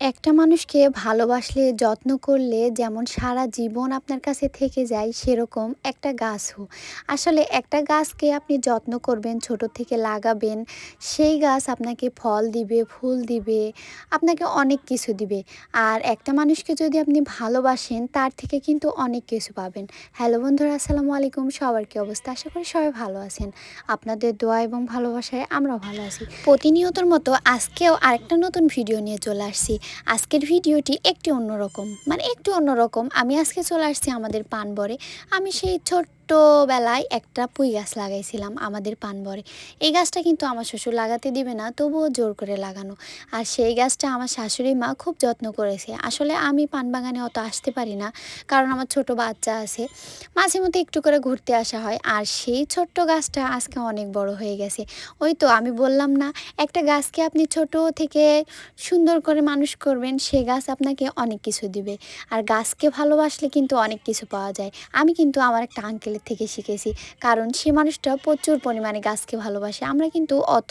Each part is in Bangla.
একটা মানুষকে ভালোবাসলে, যত্ন করলে যেমন সারা জীবন আপনার কাছে থেকে যায়, সেরকম একটা গাছও। আসলে একটা গাছকে আপনি যত্ন করবেন, ছোট থেকে লাগাবেন, সেই গাছ আপনাকে ফল দিবে, ফুল দিবে, আপনাকে অনেক কিছু দিবে। আর একটা মানুষকে যদি আপনি ভালোবাসেন, তার থেকে কিন্তু অনেক কিছু পাবেন। হ্যালো বন্ধুরা, আসসালামু আলাইকুম। সবার কি অবস্থা? আশা করি সবাই ভালো আছেন। আপনাদের দোয়া এবং ভালোবাসায় আমরা ভালো আছি। প্রতিনিয়তর মতো আজকেও আরেকটা নতুন ভিডিও নিয়ে চলে আসছি। আজকের ভিডিওটি একটি অন্যরকম। মানে একটু অন্যরকম। আমি আজকে চলে আসছি আমাদের পানবরে। আমি সেই ছোট্টবেলায় একটা পুঁই গাছ লাগাইছিলাম আমাদের পানবরে এই গাছটা কিন্তু আমার শ্বশুর লাগাতে দিবে না, তবুও জোর করে লাগানো। আর সেই গাছটা আমার শাশুড়ি মা খুব যত্ন করেছে। আসলে আমি পান বাগানে অত আসতে পারি না, কারণ আমার ছোট বাচ্চা আছে। মাঝে মধ্যে একটু করে ঘুরতে আসা হয়। আর সেই ছোট্ট গাছটা আজকে অনেক বড় হয়ে গেছে। ওই তো আমি বললাম না, একটা গাছকে আপনি ছোট থেকে সুন্দর করে মানুষ করবেন, সে গাছ আপনাকে অনেক কিছু দিবে। আর গাছকে ভালোবাসলে কিন্তু অনেক কিছু পাওয়া যায়। আমি কিন্তু আমার একটা আঙ্কেলের থেকে শিখেছি। কারণ সে মানুষটা প্রচুর পরিমাণে গাছকে ভালোবাসে। আমরা কিন্তু অত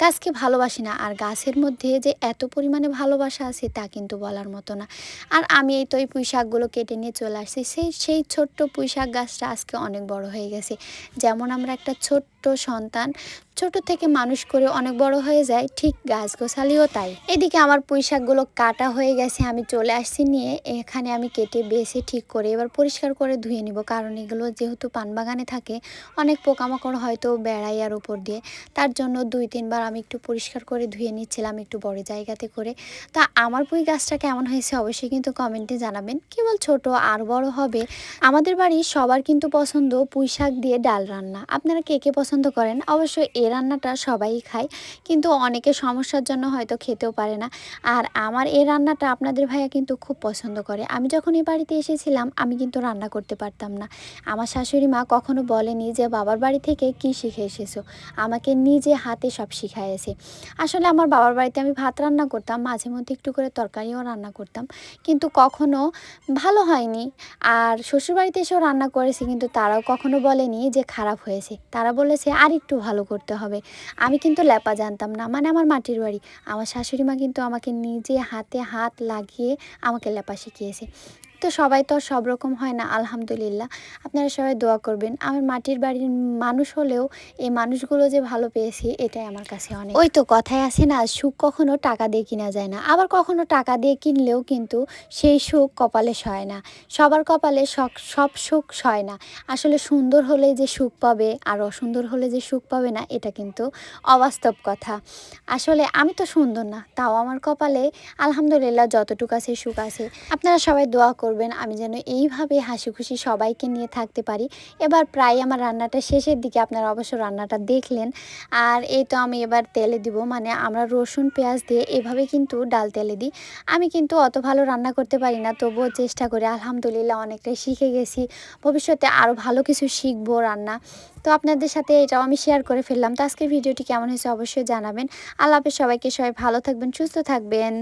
গাছকে ভালোবাসি না। আর গাছের মধ্যে যে এত পরিমাণে ভালোবাসা আছে তা কিন্তু বলার মতো না। আর আমি এই তো এই পুঁই শাকগুলো কেটে নিয়ে চলে আসছি। সেই সেই ছোট্ট পুঁই শাক গাছটা আজকে অনেক বড় হয়ে গেছে। যেমন আমরা একটা ছোট্ট সন্তান, ছোট থেকে মানুষ করে অনেক বড় হয়ে যায়, ঠিক গাছ গোছালিও তাই। এদিকে আমার পুঁই শাকগুলো কাটা হয়ে গেছে। আমি চলে আসছি নিয়ে। এখানে আমি কেটে বেছে ঠিক করে এবার পরিষ্কার করে ধুয়ে নিব। কারণ এগুলো যেহেতু পান বাগানে থাকে, অনেক পোকামাকড় হয়তো বেড়াই আর উপর দিয়ে। তার জন্য দুই, তিনবার আমি একটু পরিষ্কার করে ধুয়ে নিচ্ছিলাম একটু বড় জায়গাতে করে। তা আমার পুঁই গাছটা কেমন হয়েছে অবশ্যই কিন্তু কমেন্টে জানাবেন। কেবল ছোট আর বড় হবে। আমাদের বাড়ির সবার কিন্তু পছন্দ পুঁই শাক দিয়ে ডাল রান্না। আপনারা কে কে পছন্দ করেন? অবশ্যই এ রান্নাটা সবাই খায়। কিন্তু অনেকে সমস্যার জন্য হয়তো খেতেও পারে না। আর আমার এই রান্নাটা আপনাদের ভাইয়া কিন্তু খুব পছন্দ করে। আমি যখন এই বাড়িতে এসেছিলাম, আমি কিন্তু রান্না করতে পারতাম না। আমার শাশুড়ি মা কখনো বলেনি যে বাবার বাড়ি থেকে কি শিখে এসেছ? আমাকে নিজে হাতে সব শিখাইয়েছে। আসলে আমার বাবার বাড়িতে আমি ভাত রান্না করতাম, মাঝে মধ্যে একটু করে তরকারিও রান্না করতাম। কিন্তু কখনো ভালো হয়নি। আর শ্বশুরবাড়িতে এসেও রান্না করেছি, কিন্তু তারাও কখনো বলেনি যে খারাপ হয়েছে। তারা বলেছে, আর একটু ভালো করতে হবে। আমি কিন্তু ল্যাপা জানতাম না মানে আমার মাটির বাড়ি। আমার শাশুড়ি মা কিন্তু আমাকে নিজে হাতে হাত লাগিয়ে আমাকে লেপা শিখিয়েছে। তো সবাই তো সব রকম হয় না, আলহামদুলিল্লাহ। আপনারা সবাই দোয়া করবেন। আমার মাটির বাড়ির মানুষ হলেও এই মানুষগুলো যে ভালো পেয়েছি, এটাই আমার কাছে অনেক। ওই তো কথায় আছে না, সুখ কখনো টাকা দিয়ে কিনা যায় না। আবার কখনো টাকা দিয়ে কিনলেও কিন্তু সেই সুখ কপালে সয় না। সবার কপালে সব সব সুখ সয় না। আসলে সুন্দর হলে যে সুখ পাবে আর অসুন্দর হলে যে সুখ পাবে না, এটা কিন্তু অবাস্তব কথা। আসলে আমি তো সুন্দর না, তাও আমার কপালে আলহামদুলিল্লাহ যতটুকু আছে সুখ আছে। আপনারা সবাই দোয়া করবেন, আমি যেন এইভাবে হাসি খুশি সবাইকে নিয়ে থাকতে পারি। এবার প্রায় আমার রান্নাটা শেষের দিকে আপনারা অবশ্য রান্নাটা দেখলেন। আর এই তো আমি এবার তেলে দিব মানে আমরা রসুন, পেঁয়াজ দিয়ে এভাবে কিন্তু ডাল তেলে দিই। আমি কিন্তু অত ভালো রান্না করতে পারি না, তবুও চেষ্টা করি, আলহামদুলিল্লাহ অনেকটাই শিখে গেছি। ভবিষ্যতে আরও ভালো কিছু শিখব রান্না। তো আপনাদের সাথে এটাও আমি শেয়ার করে ফেললাম। তো আজকের ভিডিওটি কেমন হয়েছে অবশ্যই জানাবেন। আল্লাহ সবাইকে সবাই ভালো থাকবেন, সুস্থ থাকবেন।